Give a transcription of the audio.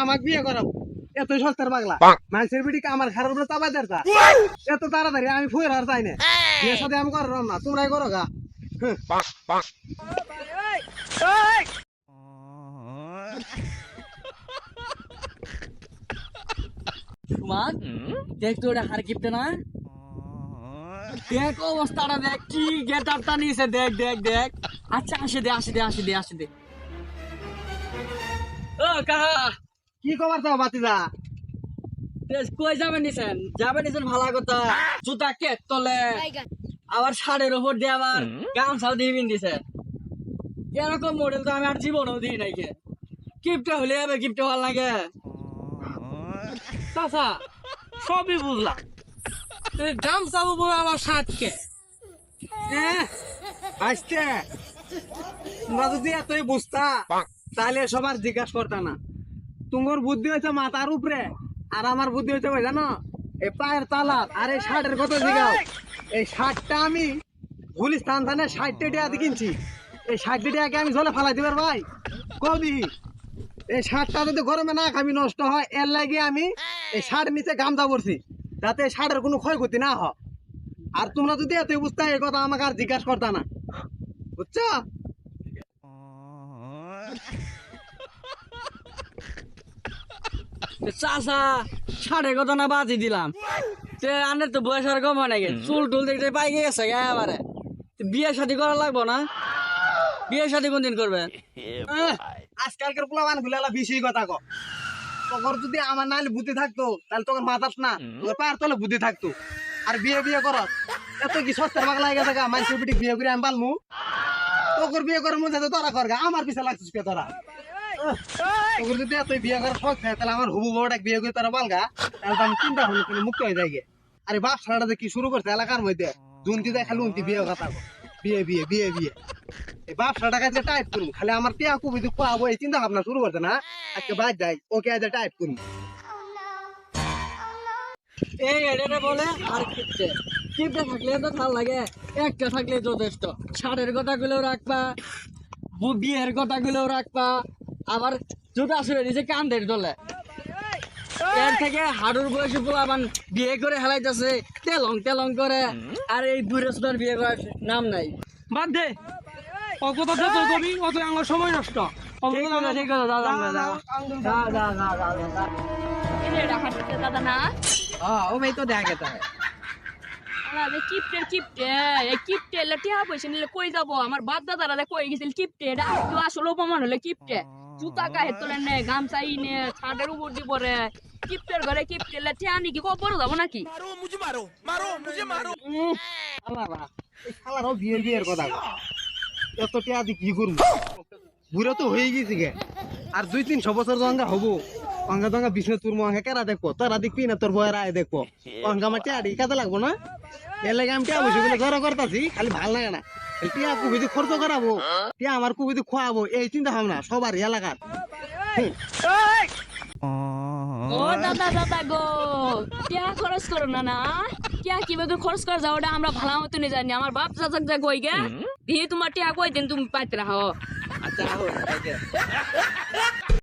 আমাকে বিয়ে করাবো এত সস্তার পাগলা। মানুষের বিটিকে আমার ঘরের উপরে চাপাই দেড় এত তাড়াতাড়ি আমি ফুয়ের আর চাই না। বিয়ের সাথে আমি করলাম না তোমরাই করো গা। সুমান দেখ তো ওটা হার কিপটে না? দেখ অবস্থাটা দেখ কি গেট আপটা নিয়েছে দেখ দেখ দেখ। আচ্ছা আসে দে আসে দে আসে দে আসে দে। ও কাহা? কি খবর চাও বাতিদা? কই যাবেন নিছেন? যাবেন নিছেন ভালো কথা জুতা কে তলে। আবার শাড়ির উপর দিয়ে আবার গামছাও দিয়ে বিন দিছে এরকম মডেল তো আমি আর জীবনেও দিই নাই কে। গিফটে হলে হবে গিফটে ভালো লাগে। চাচা সবই বুঝলাম। এই গামছা উপর আবার ষাটকে আসছে তোমরা যদি এতই বুঝতা? তাহলে সবার জিজ্ঞাসা করতা না। তোমার বুদ্ধি হয়েছে মাথার উপরে, আর আমার বুদ্ধি হয়েছে ভাই জানো? এই পায়ের তালাত আর এই শার্টের কত জিগাও। এই শার্টটা আমি গুলিস্তান থানে ষাটটা টাকা দিয়ে কিনছি। এই ষাটটা টাকাকে আমি জলে ফালাই দিবার ভাই? কবি এই শার্টটা যদি গরমে না খাবি, নষ্ট হয়, এর লাগে আমি এই শার্ট নিচে গামছা পরছি, যাতে এই শার্টের কোনো ক্ষয়ক্ষতি না হয়। আর তোমরা যদি এতই বুঝতে এই কথা আমাকে আর জিজ্ঞাসা করতা না। বুঝছ? চাষা সাড়ে কত না বাজি দিলাম। তে আনে তো বয়স আর কম হয় নাকি চুল টুল দেখতে পাই গেছে গে এবারে। বিয়ে শাদি করা লাগবো না? বিয়ে শাদি আজকালকার পোলাবানগুলা বেশি কথা কো। তোর যদি আমার নাহলে বুদ্ধি থাকতো তাহলে তোর মাথাস না। তোর পায়ের তলে বুদ্ধি থাকতো। আর বিয়ে বিয়ে কর এত কি সস্তার বাগলা গেছে গা? মানুষের পিটি বিয়ে করে আমি পালমু। তোর বিয়ে করে মনে যাতে তোরা কর গা আমার পিছে লাগছিস কে তোরা? তোর যদি এত বিয়ে করার শখ থাকে তাহলে আমার হুবু বড়টা বিয়ে করে তোরা বালগা তাহলে তো আমি চিন্তা ভাবনা করে মুক্ত হয়ে যাই আরে বাপ ছাড়াটা যে কি শুরু করছে এলাকার মধ্যে? দুনতি দেয় খালি উনতি বিয়ে কথা। বিয়ে বিয়ে বিয়ে বিয়ে। এই বাপ টাকা যে টাইপ করুন খালি আমার টিয়া কুবি দুঃখ আবো এই চিন্তা ভাবনা শুরু করছে না? আজকে বাদ যাই ওকে আজ টাইপ করুন এই এডেরে বলে আর কিপটে কিপটে থাকলে তো ভালো লাগে। একটা থাকলে যথেষ্ট। ছাড়ের কথা গুলোও রাখবা বিয়ের কথা গুলোও রাখবা। আবার জুতা শুয়ে নিজে কান্দের দলে। এর থেকে হাড়ুর বয়সে পোলাবান বিয়ে করে হেলাইতেছে তেলং তেলং করে। আর এই বুড়ে বিয়ে করার নাম নাই। বাদ দে। অত কথা কবি অত আমার সময় নষ্ট। দাদা দাদা। দাদা দাদা দাদা এটা হাঁটতে দাদা না। ও ভাই তো দেখা আরে কিপটে কিপটে এই কিপটে এলে টিয়া পয়সা নিলে কই যাব? আমার বাপ দাদারা কই গেছিল কিপটে? এটা তো আসলে অপমান হলে কিপটে। জুতা গায়ে তোলে নে গামছা ইনে ছাদের উপর দি পরে কিপটের ঘরে কিপটে এলে টিয়া নাকি কবর যাব নাকি? উম, শালারা এই শালারাও বিয়ের বিয়ের কথা কয়। এত টিয়া দি কি করব? বুড়ো তো হয়ে গেছি গে। আর দুই তিনশো বছর জঙ্গা হব। অঙ্গা দঙ্গা বিষ্ণু তোর মঙ্গা কেরা দেখব? তোরা দেখবি না তোর বয়ের আয় দেখব? অঙ্গা আমার টিয়া দি কাজে লাগবো না? এর লাগে আমি টিয়া বসে বলে ঘর করতেছি খালি ভালো লাগে না। টিয়া কুবিদি খরচ করাবো টিয়া আমার কুবিদি খোয়াবো এই চিন্তা ভাবনা সবার এলাকার। ও দাদা দাদা গো টিয়া খরচ করো না না। টিয়া কীভাবে খরচ করে যাও ওটা আমরা ভালো মতনই জানি। আমার বাপ চাচাক যা কই গে দিয়ে তোমার টিয়া কই দিন তুমি পাইতে রাখো? আচ্ছা।